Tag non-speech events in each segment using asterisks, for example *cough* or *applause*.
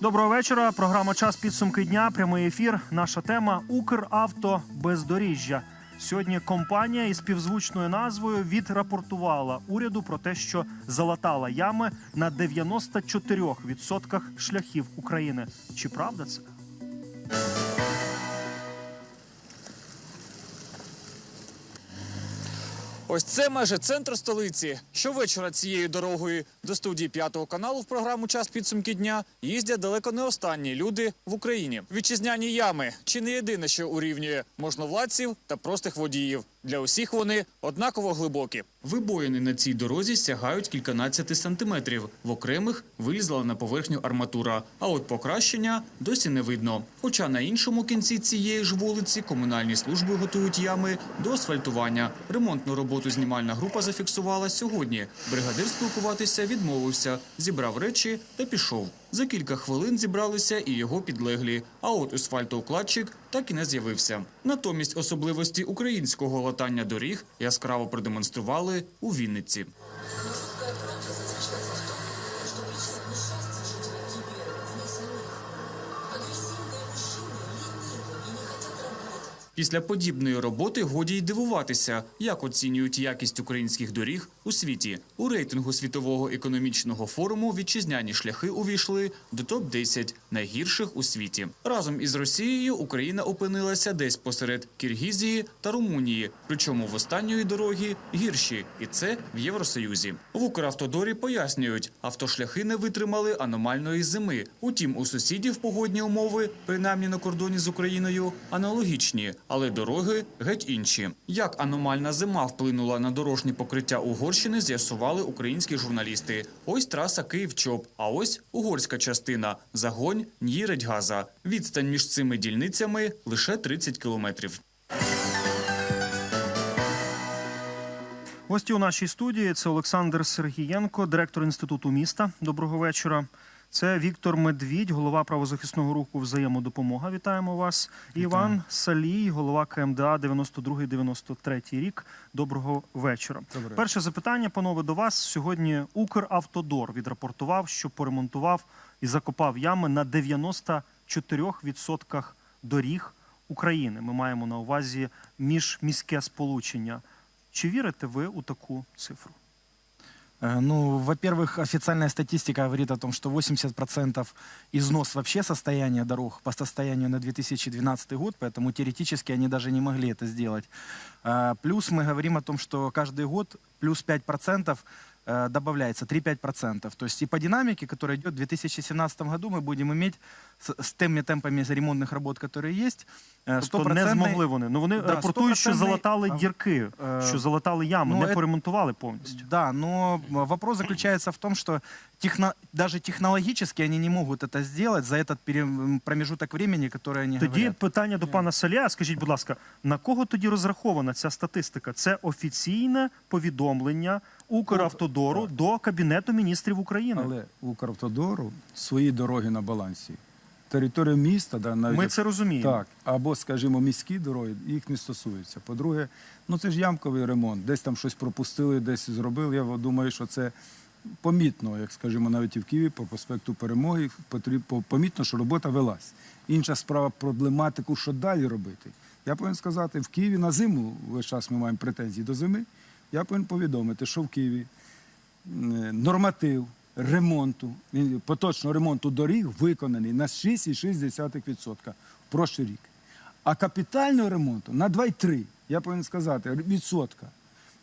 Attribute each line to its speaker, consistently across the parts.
Speaker 1: Доброго вечора. Програма Час підсумки дня. Прямий ефір. Наша тема Укравто бездоріжжя. Сьогодні компанія із півзвучною назвою відрапортувала уряду про те, що залатала ями на 94% шляхів України. Чи правда це?
Speaker 2: Ось це майже центр столиці. Щовечора цією дорогою до студії п'ятого каналу в програму Час підсумки дня їздять далеко не останні люди в Україні. Вітчизняні ями чи не єдине, що урівнює можновладців та простих водіїв. Для усіх вони однаково глибокі. Вибоїни на цій дорозі сягають кільканадцяти сантиметрів. В окремих вилізла на поверхню арматура. А от покращення досі не видно. Хоча на іншому кінці цієї ж вулиці комунальні служби готують ями до асфальтування. Ремонтну роботу знімальна група зафіксувала сьогодні. Бригадир спілкуватися відмовився, зібрав речі та пішов. За кілька хвилин зібралися і його підлеглі. А от асфальтоукладчик так і не з'явився. Натомість особливості українського латання доріг яскраво продемонстрували у Вінниці. Після подібної роботи годі й дивуватися, як оцінюють якість українських доріг у світі. У рейтингу світового економічного форуму вітчизняні шляхи увійшли до топ 10 найгірших у світі. Разом із Росією Україна опинилася десь посеред Киргізії та Румунії. Причому в останньої дороги гірші, і це в Євросоюзі. В Укравтодорі пояснюють, автошляхи не витримали аномальної зими. Утім, у сусідів погодні умови, принаймні на кордоні з Україною, аналогічні, але дороги геть інші. Як аномальна зима вплинула на дорожнє покриття Угорщини, з'ясували українські журналісти. Ось траса Київ-Чоп, а ось угорська частина Загонь Н'їредь-Газа. Відстань між цими дільницями лише 30 кілометрів.
Speaker 1: Гості у нашій студії це Олександр Сергієнко, директор інституту міста. Доброго вечора. Це Віктор Медвідь, голова правозахисного руху Взаємодопомога. Вітаємо вас. Іван Салій, голова КМДА 92-93 рік. Доброго вечора. Перше запитання, панове, до вас. Сьогодні Укравтодор відрапортував, що поремонтував і закопав ями на 94% доріг України. Ми маємо на увазі міжміське сполучення. Чи вірите ви у таку цифру?
Speaker 3: Э, Ну, во-первых, официальная статистика говорит о том, что 80% износ вообще состояния дорог по состоянию на 2012 год, поэтому теоретически они даже не могли это сделать. А, Плюс мы говорим о том, что каждый год плюс 5% э, добавляется, 3-5%. То есть и по динамике, которая идет в 2017 году, мы будем иметь с, с теми темпами ремонтных работ, которые есть, э,
Speaker 1: Тобто не
Speaker 3: 100%
Speaker 1: змогли вони. Ну вони
Speaker 3: Да,
Speaker 1: рапортують, що
Speaker 3: 100%
Speaker 1: залатали
Speaker 3: а,
Speaker 1: дірки,
Speaker 3: е,
Speaker 1: що залатали ями,
Speaker 3: ну,
Speaker 1: не
Speaker 3: е-
Speaker 1: поремонтували повністю.
Speaker 3: Да, но вопрос заключается в том, что техно, даже технологически они не могут это сделать за этот пере- промежуток времени, который они
Speaker 1: Тоді
Speaker 3: говорят.
Speaker 1: питання до пана Салія. Скажіть, будь ласка, на кого тоді розрахована ця статистика? Це офіційне повідомлення Укравтодору до Кабінету міністрів України.
Speaker 4: Але у Укравтодору свої дороги на балансі. Територія міста, да, навіть
Speaker 1: Ми це розуміємо.
Speaker 4: так, або, скажімо, міські дороги, їх не стосується. По-друге, ну це ж ямковий ремонт. Десь там щось пропустили, десь зробили. Я думаю, що це помітно, як скажімо, навіть і в Києві по проспекту Перемоги потріб- по- помітно, що робота велась. Інша справа проблематику, що далі робити. Я повинен сказати, в Києві на зиму весь час ми маємо претензії до зими. Я повинен повідомити, що в Києві норматив ремонту, поточного ремонту доріг виконаний на 6,6% в прошлий рік. А капітального ремонту на 2,3, я повинен сказати, відсотка.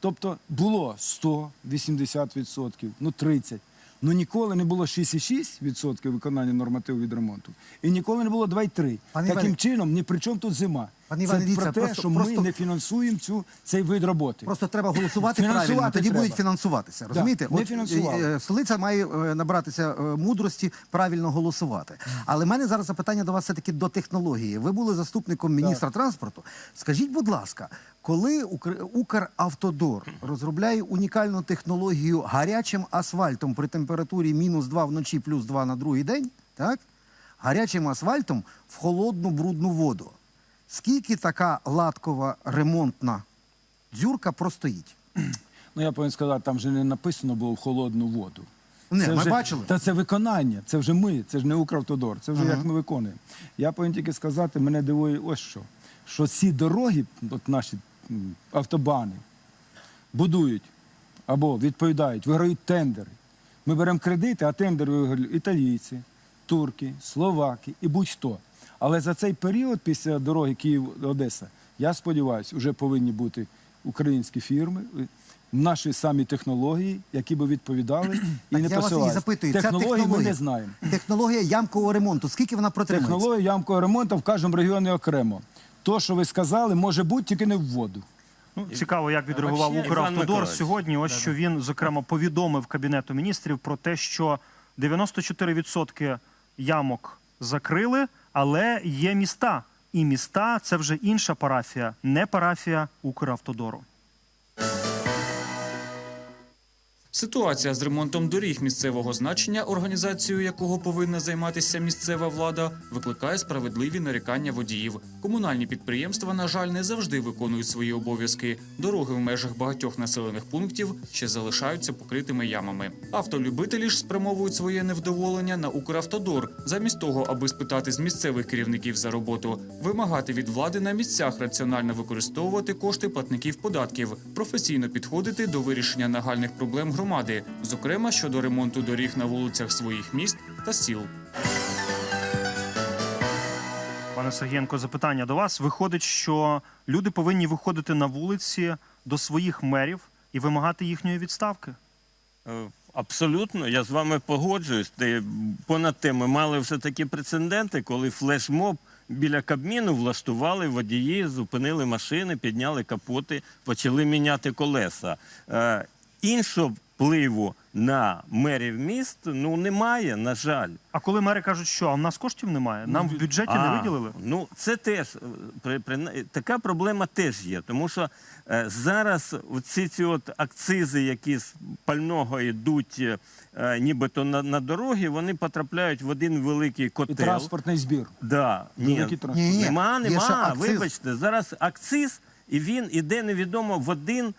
Speaker 4: Тобто було 100, 80%, ну 30%. Ну ніколи не було 6,6% виконання нормативу від ремонту. І ніколи не було 2,3.
Speaker 5: Пане
Speaker 4: Таким
Speaker 5: Іване-
Speaker 4: чином, ні при чому тут зима.
Speaker 5: Пане Іване,
Speaker 4: Це
Speaker 5: дивіться,
Speaker 4: про те,
Speaker 5: просто-
Speaker 4: що
Speaker 5: просто-
Speaker 4: ми не фінансуємо цю, цей вид роботи.
Speaker 5: Просто треба голосувати
Speaker 4: Фінансувати
Speaker 5: правильно, тоді
Speaker 4: треба.
Speaker 5: будуть фінансуватися. Розумієте?
Speaker 4: не фінансували.
Speaker 5: е, е, столиця має е, набратися е, мудрості правильно голосувати. Але в мене зараз запитання до вас все-таки до технології. Ви були заступником міністра транспорту. Скажіть, будь ласка, коли Укр- Укравтодор розробляє унікальну технологію гарячим асфальтом при температурі мінус 2 вночі, плюс 2 на другий день, так? гарячим асфальтом в холодну брудну воду. Скільки така латкова ремонтна дзюрка простоїть?
Speaker 4: Ну, я повинен сказати, там же не написано було в холодну воду.
Speaker 5: Ні, ми
Speaker 4: вже,
Speaker 5: бачили.
Speaker 4: Та це виконання, це вже ми, це ж не Укравтодор, це вже як ми виконуємо. Я повинен тільки сказати, мене дивує ось що. Що ці дороги, от наші автобани, будують або відповідають, виграють тендери. Ми беремо кредити, а тендери виграють італійці, турки, словаки і будь-хто. Але за цей період після дороги Київ-Одеса, я сподіваюся, вже повинні бути українські фірми, наші самі технології, які би відповідали і
Speaker 5: Так
Speaker 4: не
Speaker 5: я вас і запитую, ця
Speaker 4: технології ми
Speaker 5: технологія,
Speaker 4: не знаємо.
Speaker 5: технологія ямкового ремонту, скільки вона протримується?
Speaker 4: Технологія ямкового ремонту в кожному регіоні окремо. То, що ви сказали, може бути тільки не в воду.
Speaker 1: Ну, цікаво, як відреагував
Speaker 6: Вообще, Іван
Speaker 1: Укравтодор
Speaker 6: Миколаївич.
Speaker 1: сьогодні. Ось що він зокрема повідомив кабінету міністрів про те, що 94% ямок закрили, але є міста. І міста це вже інша парафія, не парафія Укравтодору.
Speaker 2: Ситуація з ремонтом доріг місцевого значення, організацією якого повинна займатися місцева влада, викликає справедливі нарікання водіїв. Комунальні підприємства, на жаль, не завжди виконують свої обов'язки. Дороги в межах багатьох населених пунктів ще залишаються покритими ямами. Автолюбителі ж спрямовують своє невдоволення на Укравтодор, замість того, аби спитати з місцевих керівників за роботу, вимагати від влади на місцях раціонально використовувати кошти платників податків, професійно підходити до вирішення нагальних проблем громади, зокрема щодо ремонту доріг на вулицях своїх міст та сіл.
Speaker 1: Пане Сергієнко, запитання до вас. Виходить, що люди повинні виходити на вулиці до своїх мерів і вимагати їхньої відставки.
Speaker 6: Е, Абсолютно, я з вами погоджуюсь. Понад те, ми мали вже такі прецеденти, коли флешмоб біля Кабміну влаштували водії, зупинили машини, підняли капоти, почали міняти колеса. Е, іншого впливу на мерів міст ну немає, на жаль.
Speaker 1: А коли мери кажуть, що а в нас коштів немає, нам в бюджеті не виділили.
Speaker 6: Ну це теж е, при, при, така проблема теж є, тому що е, зараз ці ці от акцизи, які з пального йдуть е, нібито на, на дороги, вони потрапляють в один великий
Speaker 4: І транспортний збір.
Speaker 6: Да, ні,
Speaker 4: Великий транспорт.
Speaker 5: Ні-ні.
Speaker 6: нема,
Speaker 5: Є
Speaker 6: нема. Вибачте, зараз акциз, і він іде невідомо в один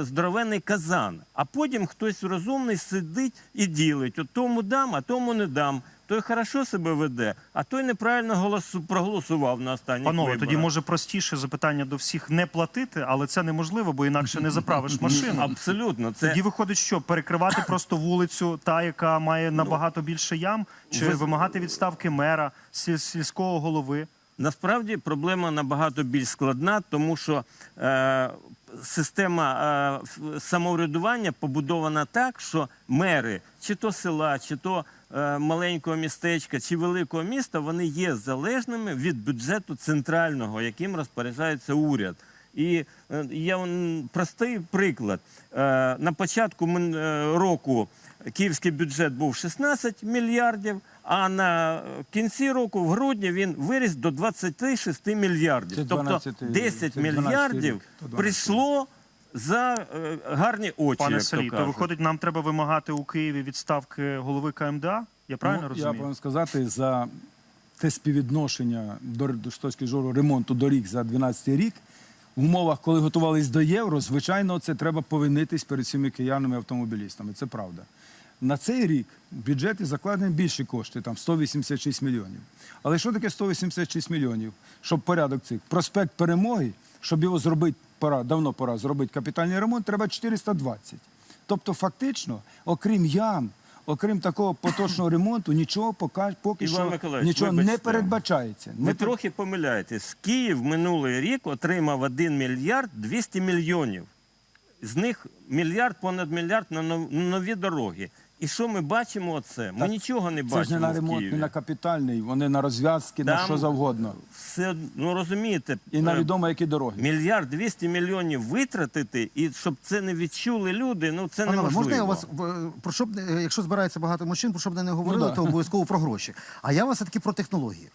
Speaker 6: здоровенний казан. А потім хтось розумний сидить і ділить. От тому дам, а тому не дам. Той хорошо себе веде, а той неправильно голосу проголосував на останніх
Speaker 1: Панове,
Speaker 6: виборах.
Speaker 1: тоді може простіше запитання до всіх не платити, але це неможливо, бо інакше не заправиш машину.
Speaker 6: Абсолютно, це
Speaker 1: Тоді виходить, що перекривати просто вулицю, та яка має набагато більше ям, чи
Speaker 6: ви-
Speaker 1: вимагати відставки мера, сіль- сільського голови.
Speaker 6: Насправді проблема набагато більш складна, тому що е, система е, самоврядування побудована так, що мери, чи то села, чи то е, маленького містечка, чи великого міста, вони є залежними від бюджету центрального, яким розпоряджається уряд. І я є простий приклад. Е, на початку е, року київський бюджет був 16 мільярдів, а на кінці року, в грудні, він виріс до 26 мільярдів. Тобто 10 мільярдів
Speaker 4: рік,
Speaker 6: прийшло за е, гарні очі.
Speaker 1: Пане
Speaker 6: як
Speaker 1: Салі,
Speaker 6: то
Speaker 1: то виходить, нам треба вимагати у Києві відставки голови КМДА? Я правильно
Speaker 4: Ну, Я
Speaker 1: розумію?
Speaker 4: повинен сказати, за те співвідношення до, до з точки зору ремонту доріг за 12 рік, в умовах, коли готувались до євро, звичайно, це треба повинитись перед цими киянами автомобілістами. Це правда. На цей рік в бюджеті закладені більші кошти, там 186 мільйонів. Але що таке 186 мільйонів? Щоб порядок цих проспект перемоги, щоб його зробити, пора, давно пора зробити капітальний ремонт, треба 420. Тобто, фактично, окрім ям, окрім такого поточного ремонту, нічого поки, поки що нічого
Speaker 6: вибачте.
Speaker 4: не передбачається.
Speaker 6: Ви
Speaker 4: Не
Speaker 6: трохи помиляєтесь. Київ минулий рік отримав 1 мільярд 200 мільйонів. З них мільярд, понад мільярд на нові дороги. І що ми бачимо оце? Ми
Speaker 4: Так,
Speaker 6: нічого не
Speaker 4: Це ж
Speaker 6: бачимо
Speaker 4: не на
Speaker 6: в
Speaker 4: ремонт,
Speaker 6: Києві.
Speaker 4: не на капітальний, вони на розв'язки, на
Speaker 6: Там
Speaker 4: що завгодно.
Speaker 6: Все, ну розумієте,
Speaker 4: І на
Speaker 6: е,
Speaker 4: відомо, які дороги.
Speaker 6: мільярд 200 мільйонів витратити, і щоб це не відчули люди, ну це
Speaker 5: Панове,
Speaker 6: неможливо.
Speaker 5: можна я вас в- про щоб не- якщо збирається багато мужчин, про щоб не говорили,
Speaker 4: Ну да.
Speaker 5: то обов'язково про гроші. А я вас все-таки про технології.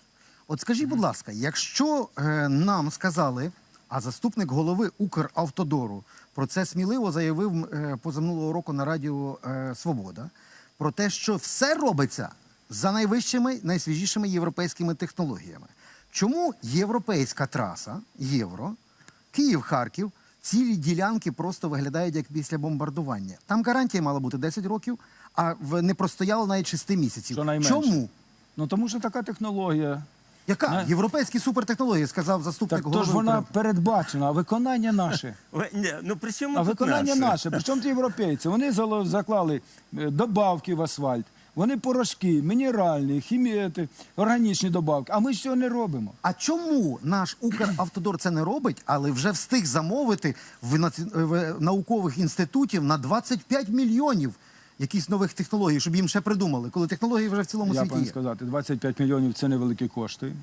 Speaker 5: От скажіть, будь ласка, якщо е, нам сказали, а заступник голови Укравтодору про це сміливо заявив е, позаминулого року на радіо е, Свобода, про те, що все робиться за найвищими, найсвіжішими європейськими технологіями. Чому європейська траса, євро, Київ-Харків, цілі ділянки просто виглядають як після бомбардування. Там гарантія мала бути 10 років, а не простояло навіть шести місяців. Чому?
Speaker 4: Ну тому що така технологія.
Speaker 5: Яка?
Speaker 4: Не.
Speaker 5: Європейські супертехнології, сказав заступник
Speaker 4: Так
Speaker 5: голови.
Speaker 4: то ж вона
Speaker 5: «Укр».
Speaker 4: передбачена, а виконання наше. *laughs*
Speaker 6: Ви- ні, Ну при чому
Speaker 4: А
Speaker 6: тут
Speaker 4: виконання
Speaker 6: наше?
Speaker 4: наше. Причому ті європейці? Вони зало- заклали е, добавки в асфальт, вони порошки, мінеральні, хімі... органічні добавки. А ми ж цього не робимо.
Speaker 5: А чому наш Укравтодор це не робить, але вже встиг замовити в, наці- в наукових інститутів на 25 мільйонів якісь нових технологій, щоб їм ще придумали, коли технології вже в цілому
Speaker 4: Я
Speaker 5: світі
Speaker 4: повинен
Speaker 5: є?
Speaker 4: сказати, 25 мільйонів це невеликі кошти.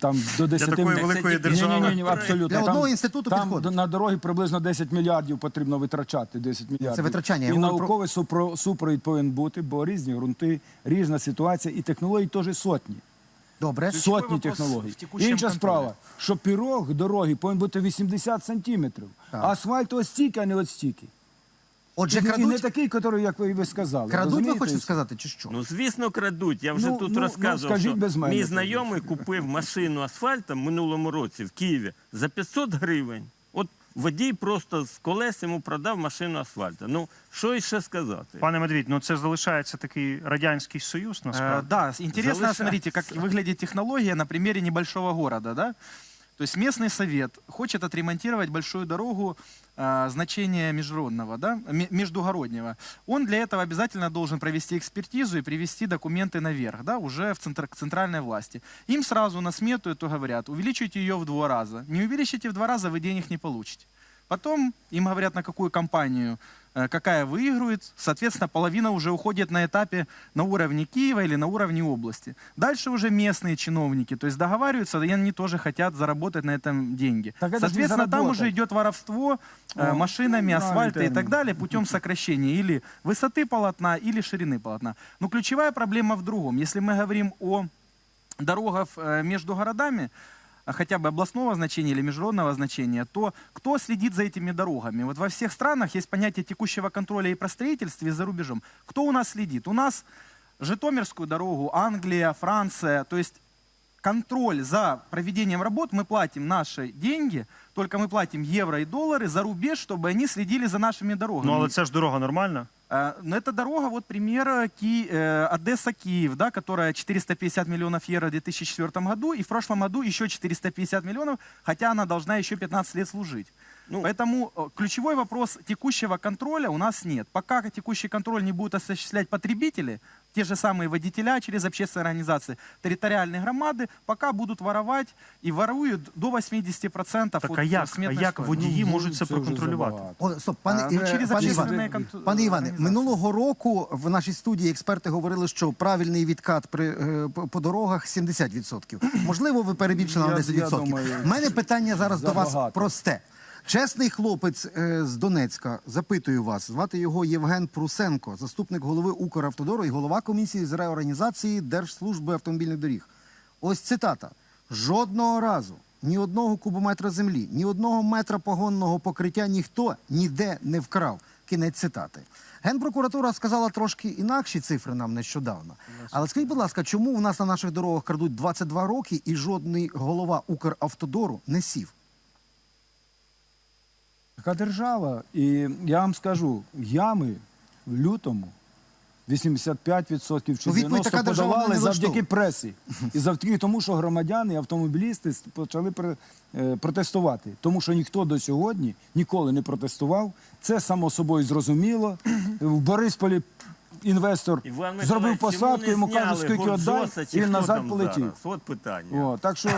Speaker 4: Там до 10
Speaker 1: такої великої держави.
Speaker 4: Ні, ні, ні, абсолютно.
Speaker 5: Для
Speaker 4: там,
Speaker 5: одного інституту
Speaker 4: там
Speaker 5: підходить.
Speaker 4: на дороги приблизно 10 мільярдів потрібно витрачати. 10 мільярдів.
Speaker 5: витрачання, я
Speaker 4: І
Speaker 5: говорю про-
Speaker 4: науковий супро- супровід повинен бути, бо різні ґрунти, різна ситуація, і технологій теж сотні.
Speaker 5: Добре.
Speaker 3: Ключовий
Speaker 4: Сотні
Speaker 3: вопрос
Speaker 4: технологій.
Speaker 3: в текущем
Speaker 4: Інша
Speaker 3: контролі.
Speaker 4: справа, що пірог дороги повинен бути 80 сантиметрів, а асфальт ось стільки, а не от стільки.
Speaker 5: Отже,
Speaker 4: І, і не
Speaker 5: крадуть,
Speaker 4: такий, який, як ви, ви сказали.
Speaker 5: крадуть ви
Speaker 4: Розумієте?
Speaker 5: хочете сказати, чи що?
Speaker 6: Ну, звісно, крадуть. Я вже
Speaker 4: Ну,
Speaker 6: тут
Speaker 4: ну,
Speaker 6: розказував,
Speaker 4: ну, скажіть
Speaker 6: що
Speaker 4: без мене
Speaker 6: мій
Speaker 4: тоді.
Speaker 6: знайомий купив машину асфальтом минулому році в Києві за 500 гривень. От водій просто з колес йому продав машину асфальту. Ну, що іще сказати?
Speaker 1: Пане Медвідь, ну це залишається такий радянський союз
Speaker 3: Э,
Speaker 1: насправді.
Speaker 3: да, интересно,
Speaker 6: Залышается.
Speaker 3: смотрите, как выглядит технология на примере небольшого города, да? То есть местный совет хочет отремонтировать большую дорогу а, значения международного, да, ме- междугороднего. Он для этого обязательно должен провести экспертизу и привести документы наверх, да, уже в центр, к центральной власти. Им сразу на смету это говорят, увеличивайте ее в два раза. Не увеличите в два раза, вы денег не получите. Потом им говорят, на какую компанию, какая выигрывает. Соответственно, половина уже уходит на этапе на уровне Киева или на уровне области. Дальше уже местные чиновники, то есть договариваются, и они тоже хотят заработать на этом деньги.
Speaker 4: Так это
Speaker 3: Соответственно, там уже идет воровство э, машинами,
Speaker 4: правильный
Speaker 3: асфальта и так далее путем сокращения или высоты полотна, или ширины полотна. Но ключевая проблема в другом. Если мы говорим о дорогах э, между городами, хотя бы областного значения или международного значения, то кто следит за этими дорогами? Вот во всех странах есть понятие текущего контроля и про строительстве за рубежом. Кто у нас следит? У нас Житомирскую дорогу, Англия, Франция, то есть контроль за проведением работ, мы платим наши деньги, только мы платим евро и доллары за рубеж, чтобы они следили за нашими дорогами.
Speaker 1: Ну але це ж дорога нормальна.
Speaker 3: Э, Но это дорога, вот пример э, Ки- э, Одесса-Киев, да, которая 450 миллионов евро в 2004 году, и в прошлом году еще 450 миллионов, хотя она должна еще 15 лет служить.
Speaker 6: Ну,
Speaker 3: Поэтому э, ключевой вопрос текущего контроля у нас нет. Пока текущий контроль не будут осуществлять потребители, те же самые водителя через общественные организации, территориальные громады, пока будут воровать и воруют до 80%
Speaker 1: Так
Speaker 3: от
Speaker 1: а
Speaker 3: э,
Speaker 1: як? А
Speaker 3: сметной
Speaker 1: як
Speaker 3: стоимости.
Speaker 1: водії
Speaker 4: Ну,
Speaker 1: можуть це
Speaker 4: це вже
Speaker 1: проконтролювати?
Speaker 4: забагато.
Speaker 5: О, стоп, пане,
Speaker 3: А, ну,
Speaker 5: е,
Speaker 3: через
Speaker 5: пане
Speaker 3: общественні
Speaker 5: Іване,
Speaker 3: кон-
Speaker 5: пане Іване,
Speaker 3: організації.
Speaker 5: минулого року в нашій студії експерти говорили, що правильний відкат при, е, по, по дорогах 70%. Можливо, ви перебільшили на
Speaker 4: Я-
Speaker 5: 10%.
Speaker 4: я думаю,
Speaker 5: У мене питання зараз до вас
Speaker 4: забагато.
Speaker 5: просте. Чесний хлопець е, з Донецька, запитую вас, звати його Євген Прусенко, заступник голови Укравтодору і голова комісії з реорганізації Держслужби автомобільних доріг. Ось цитата: жодного разу ні одного кубометра землі, ні одного метра погонного покриття ніхто ніде не вкрав. Кінець цитати. Генпрокуратура сказала трошки інакші цифри нам нещодавно. Але скажіть, будь ласка, чому у нас на наших дорогах крадуть 22 роки і жодний голова Укравтодору не сів?
Speaker 4: Така держава. І я вам скажу, ями в лютому 85% чи
Speaker 5: Ну,
Speaker 4: 90% подавали завдяки пресі. І завдяки тому, що громадяни, автомобілісти почали е, протестувати. Тому що ніхто до сьогодні ніколи не протестував. Це само собою зрозуміло. В Борисполі інвестор
Speaker 6: Іван
Speaker 4: зробив посадку, йому кажуть, скільки віддай, і він назад полетів.
Speaker 6: зараз? От питання.
Speaker 4: О, так що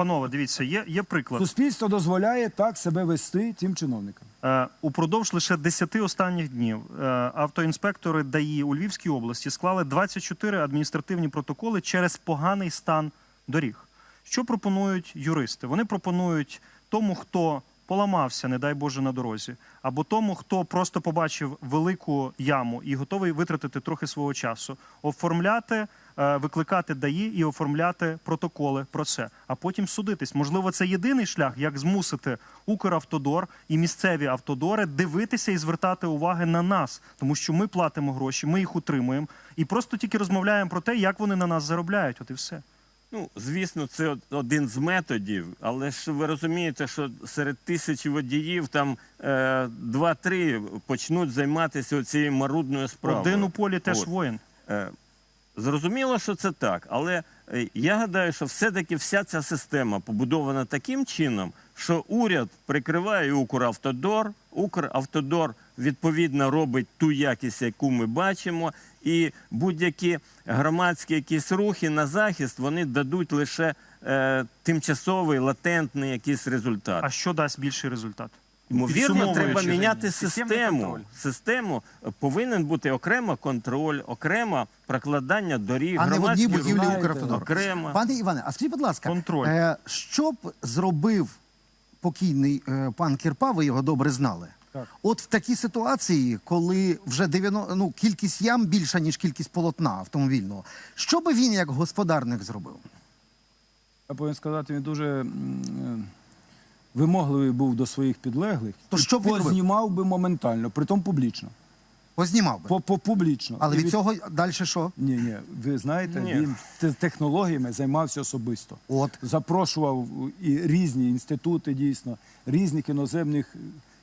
Speaker 1: Панове, дивіться, є, є приклад.
Speaker 4: суспільство дозволяє так себе вести тим чиновникам.
Speaker 1: Е, Упродовж лише 10 останніх днів е, автоінспектори ДАІ у Львівській області склали 24 адміністративні протоколи через поганий стан доріг. Що пропонують юристи? Вони пропонують тому, хто поламався, не дай Боже, на дорозі, або тому, хто просто побачив велику яму і готовий витратити трохи свого часу, оформляти, викликати ДАІ і оформляти протоколи про це, а потім судитись. Можливо, це єдиний шлях, як змусити Укравтодор і місцеві автодори дивитися і звертати уваги на нас, тому що ми платимо гроші, ми їх утримуємо і просто тільки розмовляємо про те, як вони на нас заробляють. От і все.
Speaker 6: Ну, звісно, це один з методів, але ж ви розумієте, що серед тисячі водіїв там е, два-три почнуть займатися цією марудною справою.
Speaker 1: Один у полі теж
Speaker 6: От.
Speaker 1: воїн.
Speaker 6: Зрозуміло, що це так, але е, я гадаю, що все-таки вся ця система побудована таким чином, що уряд прикриває Укравтодор, Укравтодор відповідно робить ту якість, яку ми бачимо, і будь-які громадські якісь рухи на захист вони дадуть лише е, тимчасовий латентний якийсь результат.
Speaker 1: А що дасть більший результат?
Speaker 6: Ймовірно, треба міняти систему. Систему е, повинен бути окремо контроль, окремо прокладання доріг,
Speaker 5: А не в одній будівлі Укравтодору.
Speaker 6: окремо.
Speaker 5: Пане Іване, а скажіть, будь ласка,
Speaker 1: Контроль.
Speaker 5: Е, що б зробив покійний е, пан Кірпа, ви його добре знали?
Speaker 4: Так.
Speaker 5: От в такій ситуації, коли вже 90, ну, кількість ям більша, ніж кількість полотна автомобільного, що би він як господарник зробив?
Speaker 4: Я повинен сказати, він дуже м, вимогливий був до своїх підлеглих.
Speaker 5: То
Speaker 4: І
Speaker 5: що б він робив?
Speaker 4: познімав би моментально, притом публічно.
Speaker 5: Познімав би.
Speaker 4: По, по публічно.
Speaker 5: Але
Speaker 4: І
Speaker 5: від цього далі що?
Speaker 4: Ні, ні, ви знаєте,
Speaker 6: Ні.
Speaker 4: він те- технологіями займався особисто.
Speaker 5: От.
Speaker 4: Запрошував і різні інститути, дійсно, різних іноземних,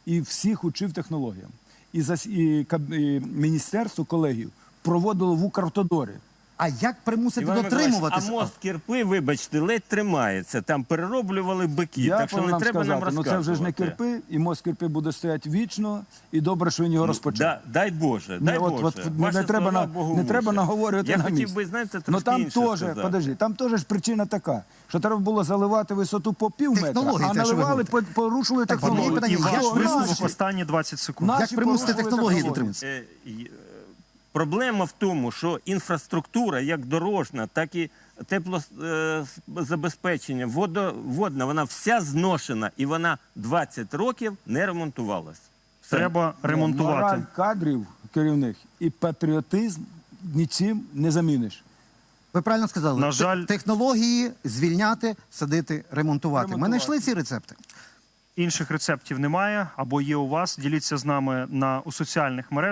Speaker 4: і всіх учив технологіям. І, зас- і, каб- і міністерство колегію проводило в Укравтодорі.
Speaker 5: А як примусити
Speaker 6: Іван Миколаївич,
Speaker 5: дотримуватися?
Speaker 6: а мост кірпи, вибачте, ледь тримається. Там перероблювали бики,
Speaker 4: Я
Speaker 6: так що не
Speaker 4: вам
Speaker 6: треба
Speaker 4: сказати,
Speaker 6: нам
Speaker 4: ну
Speaker 6: розказувати.
Speaker 4: це вже ж не кирпи, і мост кирпи буде стояти вічно, і добре, що він його розпочав.
Speaker 6: Да, дай Боже, дай
Speaker 4: от-
Speaker 6: Боже.
Speaker 4: от не-
Speaker 6: Ваші
Speaker 4: не треба
Speaker 6: слова
Speaker 4: на-
Speaker 6: Богу
Speaker 4: не треба
Speaker 6: вуша.
Speaker 4: наговорювати
Speaker 6: Я
Speaker 4: на
Speaker 6: хотів би, знаєте,
Speaker 4: Ну
Speaker 6: трошки
Speaker 4: там
Speaker 6: інше
Speaker 4: теж,
Speaker 6: сказати.
Speaker 4: подожди, там теж ж причина така, що треба було заливати висоту по пів метра,
Speaker 5: Технології
Speaker 4: а
Speaker 5: те, що ви
Speaker 4: наливали, по- порушили технологію.
Speaker 5: питання, як
Speaker 1: ваш
Speaker 5: ж
Speaker 1: висновок останні 20 секунд.
Speaker 5: Як примусити технології дотримуватися?
Speaker 6: Е, й- е, Проблема в тому, що інфраструктура, як дорожна, так і теплозабезпечення, водна, вона вся зношена і вона 20 років не ремонтувалась. Все.
Speaker 1: Треба ремонтувати.
Speaker 4: Мораль кадрів керівних і патріотизм нічим не заміниш.
Speaker 5: Ви правильно сказали.
Speaker 1: На жаль-
Speaker 5: Технології звільняти, садити, ремонтувати. Ми знайшли ці рецепти.
Speaker 1: Інших рецептів немає або є у вас. Діліться з нами на у соціальних мережах.